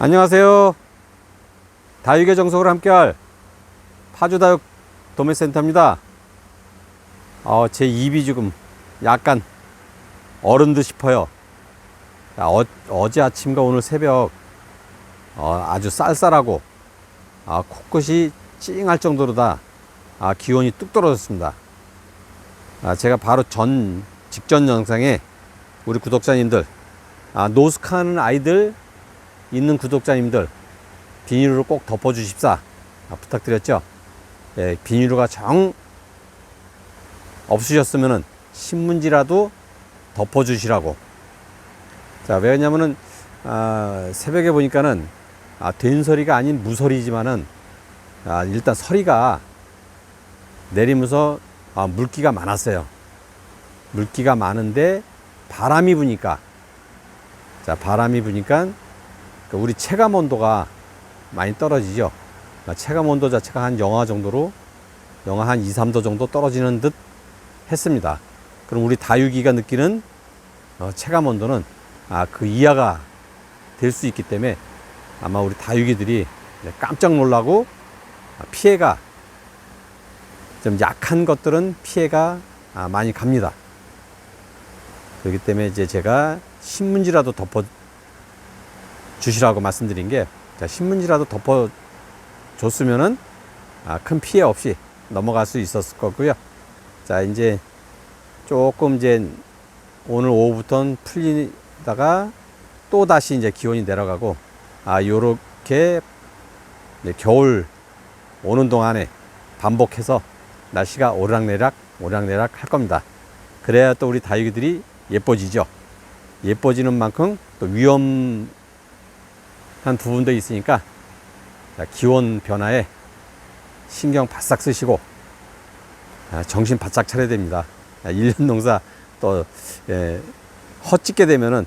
안녕하세요. 다육의 정석으로 함께할 파주다육 도매센터입니다. 어, 제 입이 지금 약간 어른 듯 싶어요. 자, 어, 어제 아침과 오늘 새벽 어, 아주 쌀쌀하고 아, 코끝이 찡할 정도로 다 아, 기온이 뚝 떨어졌습니다. 아, 제가 바로 전 직전 영상에 우리 구독자님들 아, 노숙하는 아이들 있는 구독자님들 비닐로 꼭 덮어 주십사 아, 부탁드렸죠. 예, 비닐로가 정 없으셨으면은 신문지라도 덮어 주시라고. 자, 왜냐면은 아, 새벽에 보니까는 아, 된서리가 아닌 무서리지만은 아, 일단 서리가 내리면서 아, 물기가 많았어요. 물기가 많은데 바람이 부니까 자 바람이 부니까 그 우리 체감 온도가 많이 떨어지죠. 그러니까 체감 온도 자체가 한 영하 정도로 영하 한 2, 3도 정도 떨어지는 듯 했습니다. 그럼 우리 다육이가 느끼는 어, 체감 온도는 아, 그 이하가 될 수 있기 때문에 아마 우리 다육이들이 깜짝 놀라고 아, 피해가 좀 약한 것들은 피해가 아, 많이 갑니다. 그렇기 때문에 이제 제가 신문지라도 덮어 주시라고 말씀드린 게 자, 신문지라도 덮어 줬으면은 아, 큰 피해 없이 넘어갈 수 있었을 거고요. 자, 이제 조금 이제 오늘 오후부터는 풀리다가 또 다시 이제 기온이 내려가고 아, 요렇게 겨울 오는 동안에 반복해서 날씨가 오르락내락 오르락내락 할 겁니다. 그래야 또 우리 다육이들이 예뻐지죠. 예뻐지는 만큼 또 위험 한 부분도 있으니까 자, 기온 변화에 신경 바싹 쓰시고 아, 정신 바짝 차려야 됩니다. 아, 1년 농사 또 예, 헛짓게 되면은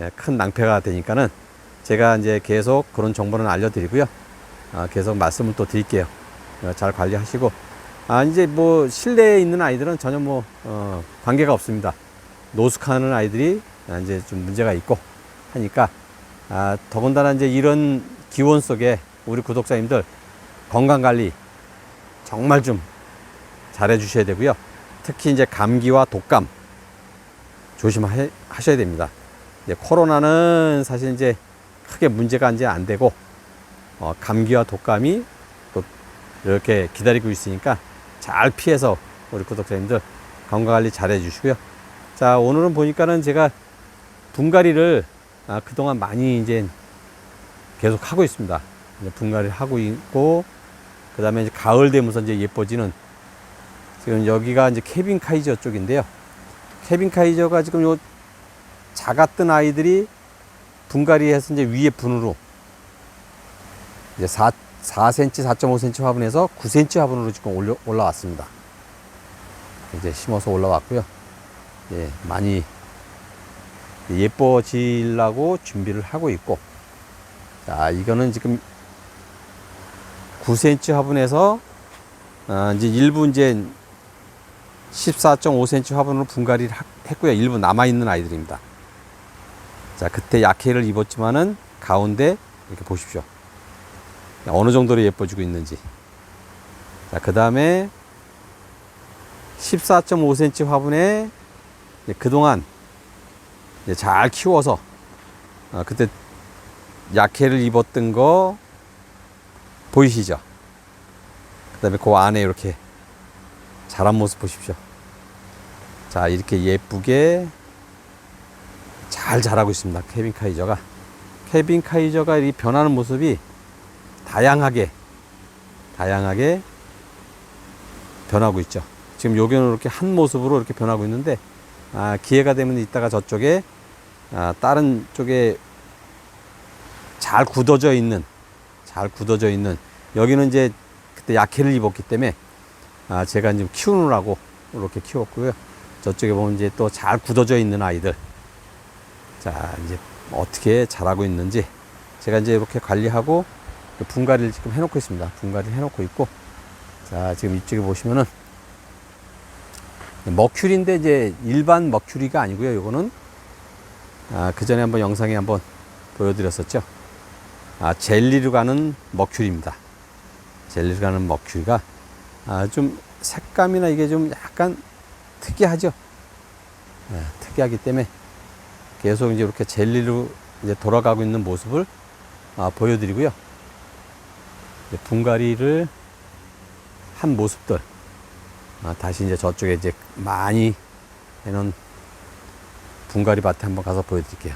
예, 큰 낭패가 되니까는 제가 이제 계속 그런 정보는 알려드리고요. 아, 계속 말씀을 또 드릴게요. 어, 잘 관리하시고 아 이제 뭐 실내에 있는 아이들은 전혀 뭐 어, 관계가 없습니다. 노숙하는 아이들이 아, 이제 좀 문제가 있고 하니까 아, 더군다나 이제 이런 기온 속에 우리 구독자님들 건강 관리 정말 좀 잘해 주셔야 되고요. 특히 이제 감기와 독감 조심하셔야 됩니다. 이제 코로나는 사실 이제 크게 문제가 이제 안 되고 어, 감기와 독감이 또 이렇게 기다리고 있으니까 잘 피해서 우리 구독자님들 건강 관리 잘 해 주시고요. 자 오늘은 보니까는 제가 분갈이를 아, 그동안 많이 이제 계속 하고 있습니다. 이제 분갈이를 하고 있고 그 다음에 이제 가을 되면서 이제 예뻐지는 지금 여기가 이제 케빈 카이저 쪽인데요. 케빈 카이저가 지금 요 작았던 아이들이 분갈이해서 이제 위에 분으로 이제 4, 4cm, 4.5cm 화분에서 9cm 화분으로 지금 올려, 올라왔습니다. 이제 심어서 올라왔고요. 예, 많이 예뻐지려고 준비를 하고 있고, 자, 이거는 지금 9cm 화분에서 어, 이제 일부 이제 14.5cm 화분으로 분갈이를 하- 했고요. 일부 남아있는 아이들입니다. 자, 그때 약해를 입었지만은 가운데 이렇게 보십시오. 어느 정도로 예뻐지고 있는지. 자, 그 다음에 14.5cm 화분에 그동안 이제 잘 키워서 어, 그때 약해를 입었던 거 보이시죠? 그 다음에 그 안에 이렇게 자란 모습 보십시오. 자, 이렇게 예쁘게 잘 자라고 있습니다. 케빈 카이저가. 케빈 카이저가 이 변하는 모습이 다양하게, 다양하게 변하고 있죠. 지금 여기는 이렇게 한 모습으로 이렇게 변하고 있는데, 아, 기회가 되면 이따가 저쪽에, 아, 다른 쪽에 잘 굳어져 있는, 잘 굳어져 있는, 여기는 이제 그때 약해를 입었기 때문에, 아, 제가 지금 키우느라고 이렇게 키웠고요. 저쪽에 보면 이제 또 잘 굳어져 있는 아이들. 자, 이제 어떻게 자라고 있는지 제가 이제 이렇게 관리하고 분갈이를 지금 해놓고 있습니다. 분갈이를 해놓고 있고, 자, 지금 이쪽에 보시면은 머큐리인데 이제 일반 머큐리가 아니고요. 요거는 아, 그 전에 한번 영상에 한번 보여드렸었죠. 아, 젤리로 가는 머큐리입니다. 젤리로 가는 머큐리가 아, 좀 색감이나 이게 좀 약간 특이하죠. 예, 특이하기 때문에 계속 이제 이렇게 젤리로 이제 돌아가고 있는 모습을 아, 보여드리고요. 분갈이를 한 모습들 아, 다시 이제 저쪽에 이제 많이 해놓은 분갈이 밭에 한번 가서 보여드릴게요.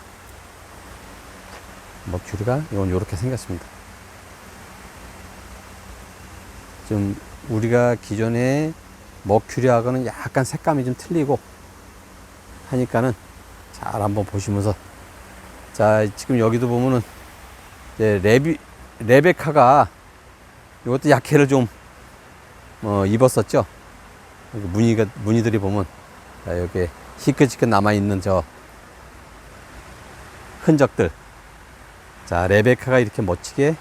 머큐리가 이건 이렇게 생겼습니다. 좀 우리가 기존에 머큐리하고는 약간 색감이 좀 틀리고 하니까는 잘 한번 보시면서 자 지금 여기도 보면은 이제 레비 레베카가 이것도 약해를 좀 어, 입었었죠. 무늬가 무늬들이 보면 자, 여기 희끗희끗 남아 있는 저 흔적들. 자 레베카가 이렇게 멋지게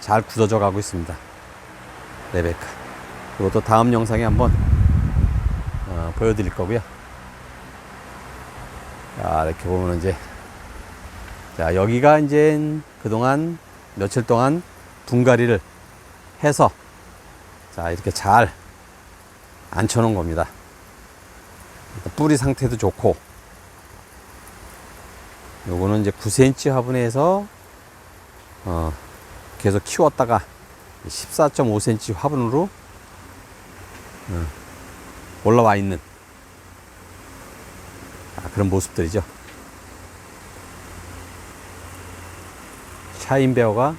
잘 굳어져 가고 있습니다. 레베카. 이것도 다음 영상에 한번 어, 보여드릴 거고요. 자, 이렇게 보면 이제 자 여기가 이제 그동안 며칠 동안 분갈이를 해서 자 이렇게 잘 앉혀놓은 겁니다. 뿌리 상태도 좋고 요거는 이제 9cm 화분에서 어, 계속 키웠다가 14.5cm 화분으로 어, 올라와 있는 아, 그런 모습들이죠. 샤인베어가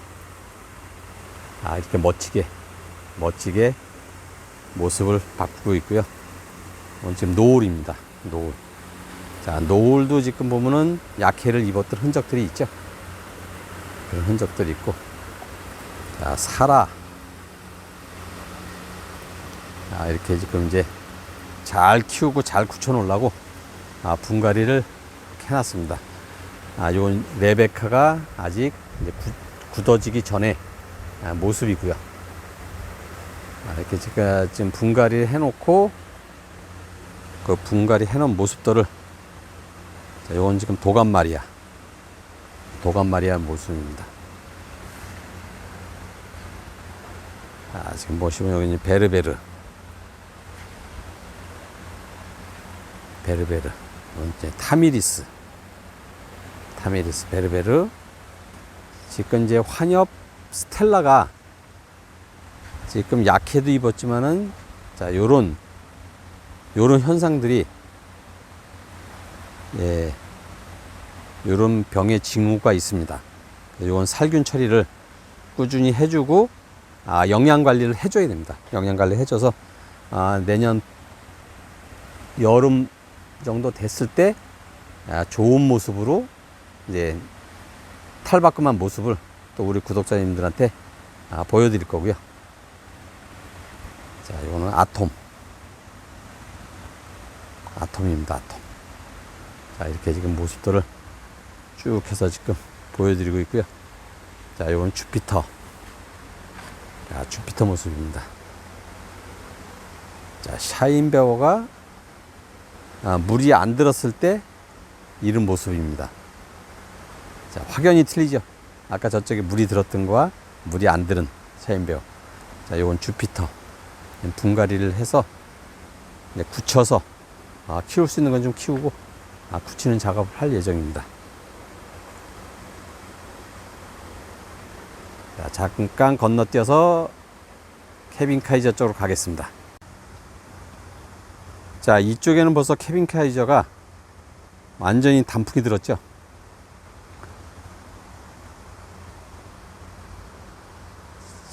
아, 이렇게 멋지게 멋지게 모습을 바꾸고 있고요. 지금 노을입니다. 노을. 자, 노을도 지금 보면은 약해를 입었던 흔적들이 있죠. 그런 흔적들이 있고. 자, 사라. 자, 이렇게 지금 이제 잘 키우고 잘 굳혀 놓으려고 아, 분갈이를 해놨습니다. 아, 요 레베카가 아직 굳- 굳어지기 전에 아, 모습이고요. 아, 이렇게 제가 지금 분갈이 해놓고 그 분갈이 해놓은 모습들을 자, 요건 지금 도감마리아. 도감마리아 모습입니다. 아, 지금 보시면 여기 이제 베르베르. 베르베르. 이제 타미리스. 타미리스 베르베르. 지금 이제 환엽 스텔라가 지금 약해도 입었지만은 자 요런 요런 현상들이 예 요런 병의 징후가 있습니다. 요건 살균 처리를 꾸준히 해주고 아 영양 관리를 해줘야 됩니다. 영양 관리 해줘서 아 내년 여름 정도 됐을 때 아, 좋은 모습으로 이제 탈바꿈한 모습을 또 우리 구독자님들한테 아, 보여드릴 거고요. 자, 이거는 아톰. 아톰입니다, 아톰. 자, 이렇게 지금 모습들을 쭉 해서 지금 보여드리고 있고요. 자, 이건 주피터. 자, 주피터 모습입니다. 자, 샤인베어가 아, 물이 안 들었을 때 이런 모습입니다. 자, 확연히 틀리죠. 아까 저쪽에 물이 들었던 거와 물이 안 들은 샤인베어. 자, 요건 주피터. 분갈이를 해서 굳혀서 아, 키울 수 있는 건 좀 키우고 아, 굳히는 작업을 할 예정입니다. 자, 잠깐 건너뛰어서 케빈 카이저 쪽으로 가겠습니다. 자, 이쪽에는 벌써 케빈 카이저가 완전히 단풍이 들었죠.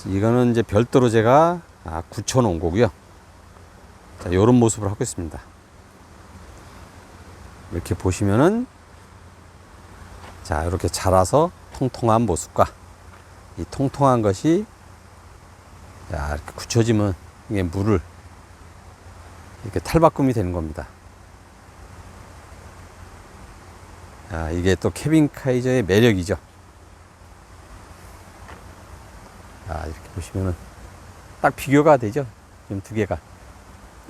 이거는 이제 별도로 제가 아, 굳혀 놓은 거고요. 자, 요런 모습을 하고 있습니다. 이렇게 보시면은 자, 이렇게 자라서 통통한 모습과 이 통통한 것이 자, 이렇게 굳혀지면 이게 물을 이렇게 탈바꿈이 되는 겁니다. 아, 이게 또 케빈 카이저의 매력이죠. 아, 이렇게 보시면은 딱 비교가 되죠. 지금 두 개가.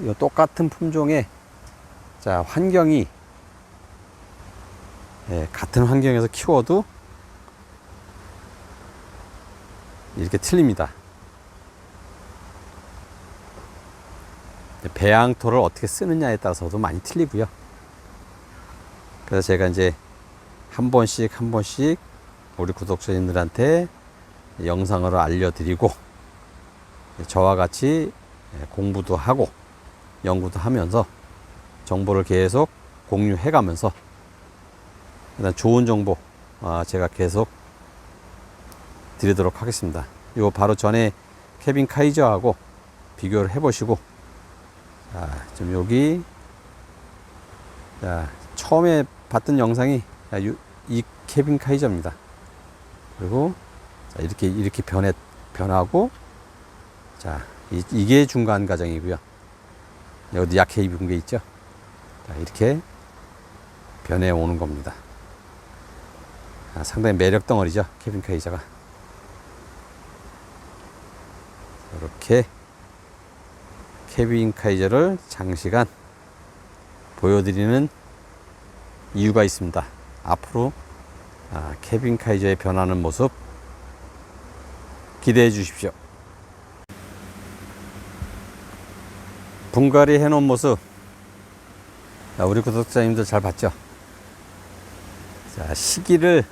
이 똑같은 품종의 자, 환경이 예, 같은 환경에서 키워도 이렇게 틀립니다. 배양토를 어떻게 쓰느냐에 따라서도 많이 틀리고요. 그래서 제가 이제 한 번씩 한 번씩 우리 구독자님들한테 영상으로 알려드리고 저와 같이 공부도 하고 연구도 하면서 정보를 계속 공유해 가면서 일단 좋은 정보 아, 제가 계속 드리도록 하겠습니다. 요 바로 전에 케빈 카이저하고 비교를 해 보시고 자, 좀 여기 자, 처음에 봤던 영상이 이 케빈 카이저입니다. 그리고 자, 이렇게 이렇게 변해 변하고 자 이, 이게 중간 과정이고요. 여기 약해 입은 게 있죠. 자, 이렇게 변해 오는 겁니다. 아, 상당히 매력 덩어리죠. 케빈 카이저가 이렇게 케빈 카이저를 장시간 보여드리는 이유가 있습니다. 앞으로 아, 케빈 카이저의 변하는 모습 기대해 주십시오. 분갈이 해놓은 모습 자, 우리 구독자님들 잘 봤죠? 자, 시기를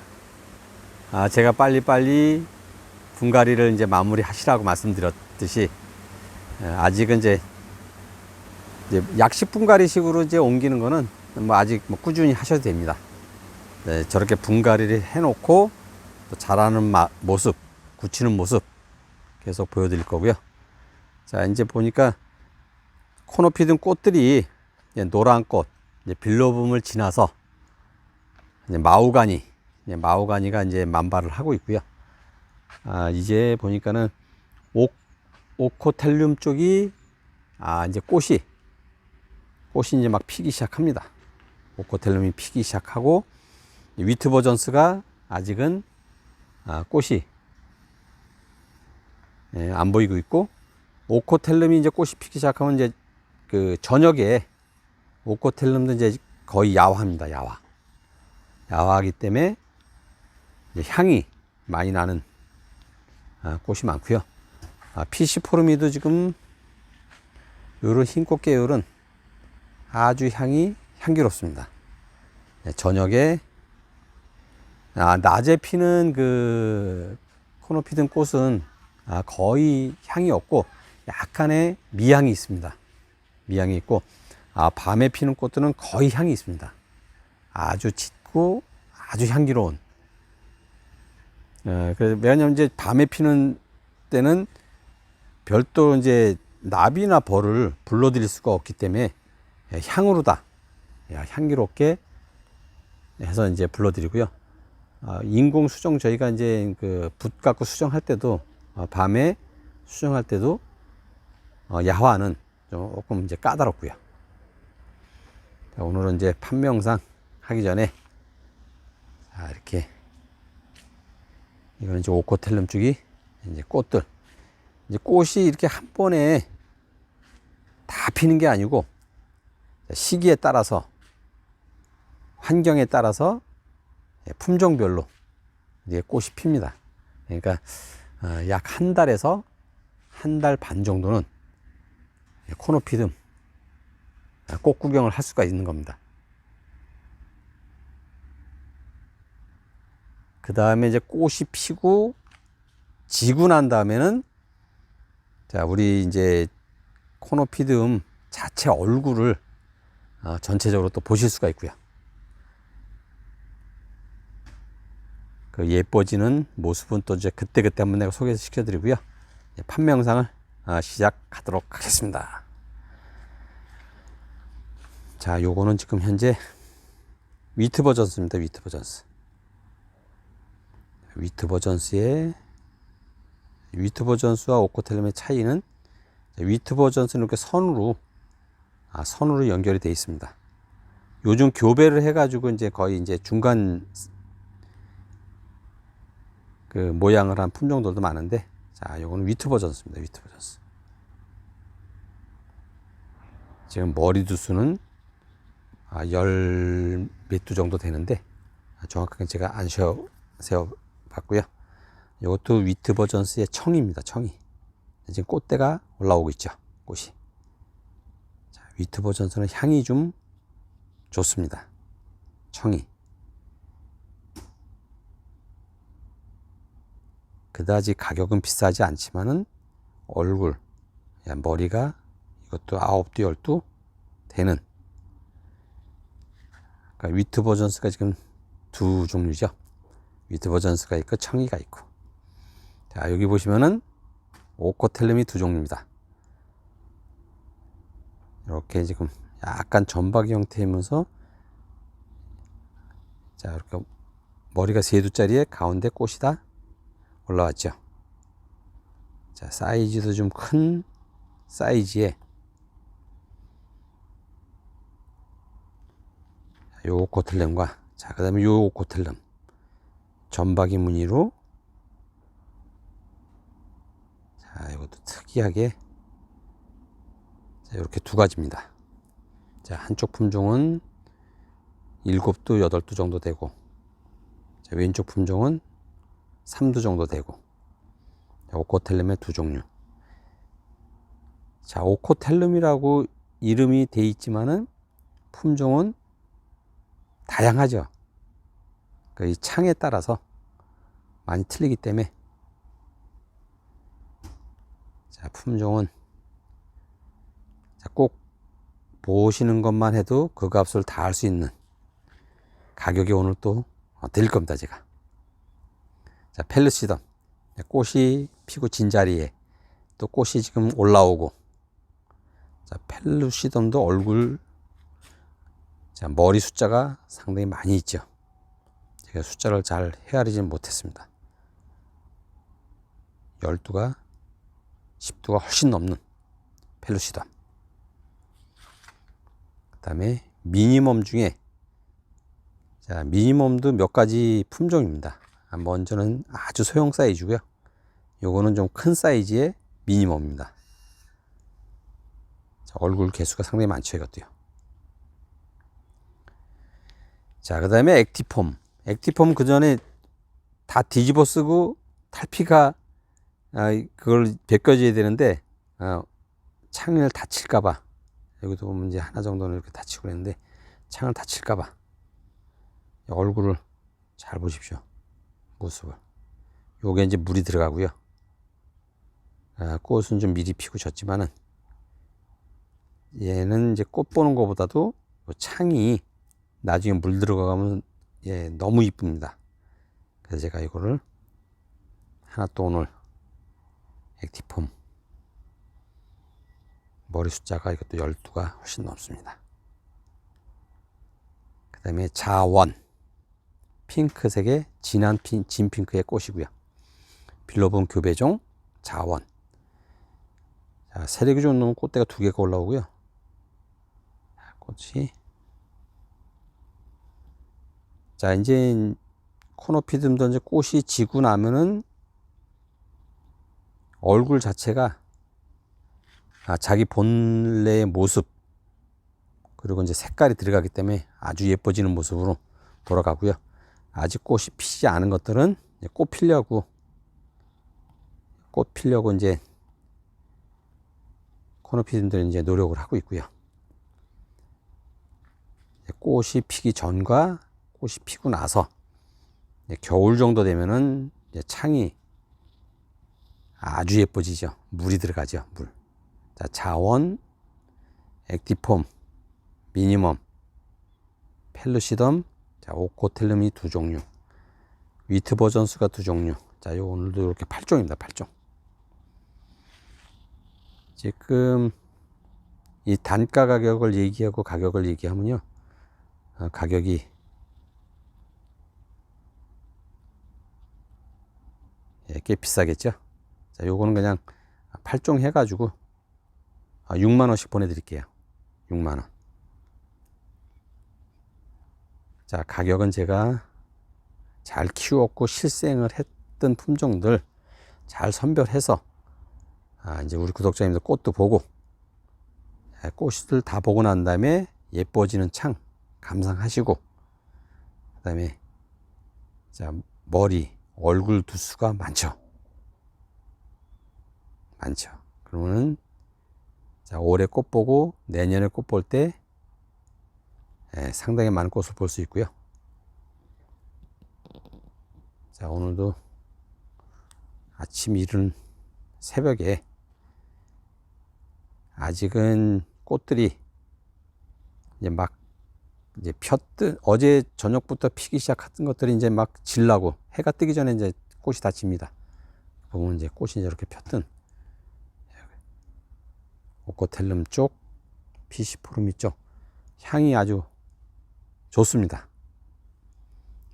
아, 제가 빨리빨리 분갈이를 이제 마무리 하시라고 말씀드렸듯이 예, 아직은 이제, 이제 약식 분갈이식으로 이제 옮기는 거는 뭐 아직 뭐 꾸준히 하셔도 됩니다. 네, 저렇게 분갈이를 해놓고 또 자라는 마- 모습, 굳히는 모습 계속 보여드릴 거고요. 자, 이제 보니까 코너 피든 꽃들이 노란 꽃, 빌로붐을 지나서 마우가니, 마우가니가 이제 만발을 하고 있고요. 아, 이제 보니까는 옥, 오코텔륨 쪽이 아, 이제 꽃이 꽃이 이제 막 피기 시작합니다. 오코텔륨이 피기 시작하고 이 위트버전스가 아직은 아, 꽃이 예, 안 보이고 있고 오코텔름이 이제 꽃이 피기 시작하면 이제 그 저녁에 오코텔름도 이제 거의 야화입니다. 야화. 야화하기 때문에 향이 많이 나는 아, 꽃이 많고요. 아, 피시포르미도 지금 요런 흰꽃 계열은 아주 향이 향기롭습니다. 네, 저녁에 아, 낮에 피는 그 코노 피든 꽃은 아, 거의 향이 없고 약간의 미향이 있습니다. 미향이 있고 아, 밤에 피는 꽃들은 거의 향이 있습니다. 아주 짙고 아주 향기로운. 예, 그래서 왜냐하면 이제 밤에 피는 때는 별도 이제 나비나 벌을 불러들일 수가 없기 때문에 예, 향으로다 야, 향기롭게 해서 이제 불러드리고요. 아, 인공 수정 저희가 이제 그 붓 갖고 수정할 때도 어, 밤에 수정할 때도 어, 야화는 조금 이제 까다롭고요. 자, 오늘은 이제 판매 영상 하기 전에 자, 이렇게 이거는 이제 오코텔름 쪽이 이제 꽃들 이제 꽃이 이렇게 한 번에 다 피는 게 아니고 시기에 따라서 환경에 따라서 예, 품종별로 이제 꽃이 핍니다. 그러니까 어, 약한 달에서 한 달 반 정도는 코노피듬 아, 꽃 구경을 할 수가 있는 겁니다. 그 다음에 이제 꽃이 피고 지고 난 다음에는 자 우리 이제 코노피듬 자체 얼굴을 어, 전체적으로 또 보실 수가 있고요. 그 예뻐지는 모습은 또 이제 그때그때 한번 내가 소개시켜 드리고요. 영상을 아, 시작하도록 하겠습니다. 자, 요거는 지금 현재 위트 버전스입니다. 위트 버전스. 위트 버전스의 위트 버전스와 오코텔름의 차이는 위트 버전스는 이렇게 선으로 아, 선으로 연결이 되어 있습니다. 요즘 교배를 해가지고 이제 거의 이제 중간 그 모양을 한 품종들도 많은데 자 요거는 위트 버 전스입니다 위트 버 전스 지금 머리 두수는 아, 열몇 두 정도 되는데 아, 정확하게 제가 안 세어, 세어 봤고요 이것도 위트 버 전스의 청입니다. 청이. 지금 꽃대가 올라오고 있죠. 꽃이. 자, 위트 버 전스는 향이 좀 좋습니다. 청이. 그다지 가격은 비싸지 않지만은 얼굴, 야, 머리가 이것도 아홉 두 열두 되는. 그러니까 위트 버전스가 지금 두 종류죠. 위트 버전스가 있고 청이가 있고. 자, 여기 보시면은 오코텔름이 두 종류입니다. 이렇게 지금 약간 점박이 형태이면서 자, 이렇게 머리가 세 두짜리에 가운데 꽃이 다 올라왔죠. 자, 사이즈도 좀 큰 사이즈에 요 오코텔름과 자, 그 다음에 요 오코텔름 점박이 무늬로 자, 이것도 특이하게 자, 이렇게 두 가지입니다. 자, 한쪽 품종은 일곱 두, 여덟 두 정도 되고 자, 왼쪽 품종은 삼두 정도 되고 자, 오코텔름의 두 종류. 자, 오코텔름이라고 이름이 돼 있지만은 품종은 다양하죠. 그 이 창에 따라서 많이 틀리기 때문에 자, 품종은 자, 꼭 보시는 것만 해도 그 값을 다알수 있는 가격이 오늘 또 드릴 겁니다, 제가. 자, 펠루시덤. 꽃이 피고 진 자리에 또 꽃이 지금 올라오고 자, 펠루시덤도 얼굴 자, 머리 숫자가 상당히 많이 있죠. 제가 숫자를 잘 헤아리진 못했습니다. 12가 10두가 훨씬 넘는 펠루시덤. 그 다음에 미니멈 중에 자, 미니멈도 몇 가지 품종입니다. 아, 먼저는 아주 소형 사이즈고요. 요거는 좀 큰 사이즈의 미니멈입니다. 자, 얼굴 개수가 상당히 많죠, 이것도요. 자, 그 다음에 액티폼. 액티폼 그 전에 다 뒤집어 쓰고 탈피가 아, 그걸 벗겨줘야 되는데 아, 창을 다칠까봐 여기도 보면 이제 하나 정도는 이렇게 다치고 그랬는데 창을 다칠까봐 얼굴을 잘 보십시오 모습을 요게 이제 물이 들어가고요 아, 꽃은 좀 미리 피고 졌지만은 얘는 이제 꽃 보는 것보다도 요 창이 나중에 물 들어가면 예, 너무 이쁩니다. 그래서 제가 이거를 하나 또 오늘 액티폼 머리 숫자가 이것도 12가 훨씬 넘습니다. 그 다음에 자원 핑크색의 진한 핀, 진 핑크의 꽃이고요. 빌로본 교배종 자원 자, 좋은 놈은 꽃대가 두 개가 올라오고요. 자, 꽃이 자, 이제 코노피 듬도 이제 꽃이 지고 나면은 얼굴 자체가 아, 자기 본래의 모습 그리고 이제 색깔이 들어가기 때문에 아주 예뻐지는 모습으로 돌아가고요. 아직 꽃이 피지 않은 것들은 꽃 피려고 꽃 피려고 이제 코노피즘들은 이제 노력을 하고 있고요. 꽃이 피기 전과 꽃이 피고 나서 겨울 정도 되면은 창이 아주 예뻐지죠. 물이 들어가죠. 물. 자, 자원, 액티폼, 미니멈, 펠루시덤, 자, 오코텔름이 두 종류. 위트 버전스가 두 종류. 자, 요 오늘도 이렇게 8종입니다. 8종. 지금 이 단가 가격을 얘기하고 가격을 얘기하면요. 어, 가격이 예, 꽤 비싸겠죠. 자, 요거는 그냥 8종 해가지고 6만 아, 원씩 보내드릴게요. 6만 원. 자, 가격은 제가 잘 키웠고 실생을 했던 품종들 잘 선별해서 아, 이제 우리 구독자님들 꽃도 보고 예, 꽃들 다 보고 난 다음에 예뻐지는 창 감상하시고 그 다음에 자 머리 얼굴 두수가 많죠. 많죠. 그러면은 자 올해 꽃 보고 내년에 꽃 볼때 예, 상당히 많은 꽃을 볼 수 있고요. 자 오늘도 아침 이른 새벽에 아직은 꽃들이 이제 막 이제 폈듯 어제 저녁부터 피기 시작했던 것들이 이제 막 질라고 해가 뜨기 전에 이제 꽃이 다 집니다. 보면 이제 꽃이 이렇게 폈든 오코텔름 쪽, 피시포르미 쪽 향이 아주 좋습니다.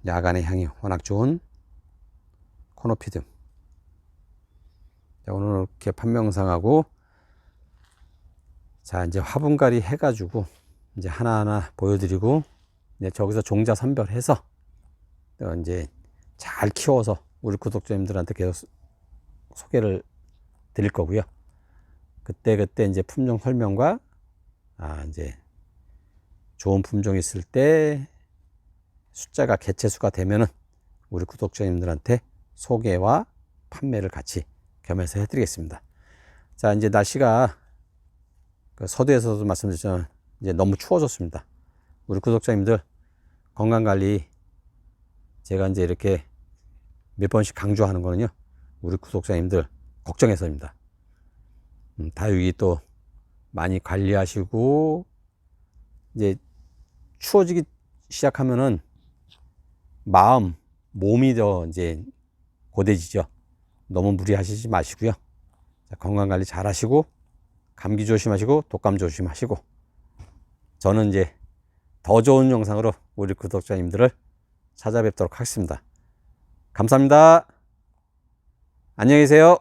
야간의 향이 워낙 좋은 코노피듬. 자, 오늘 이렇게 판명상하고 자 이제 화분갈이 해가지고 이제 하나하나 보여드리고 이제 저기서 종자 선별해서 또 이제 잘 키워서 우리 구독자님들한테 계속 소개를 드릴 거고요. 그때 그때 이제 품종 설명과 아 이제 좋은 품종 있을 때 숫자가 개체수가 되면은 우리 구독자님들한테 소개와 판매를 같이 겸해서 해드리겠습니다. 자 이제 날씨가 그 서두에서도 말씀드렸지만 이제 너무 추워졌습니다. 우리 구독자님들 건강 관리 제가 이제 이렇게 몇 번씩 강조하는 거는요. 우리 구독자님들 걱정해서입니다. 음, 다육이 또 많이 관리하시고 이제 추워지기 시작하면은 마음, 몸이 더 이제 고대지죠. 너무 무리하시지 마시고요. 자, 건강 관리 잘 하시고 감기 조심하시고 독감 조심하시고 저는 이제 더 좋은 영상으로 우리 구독자님들을 찾아뵙도록 하겠습니다. 감사합니다. 안녕히 계세요.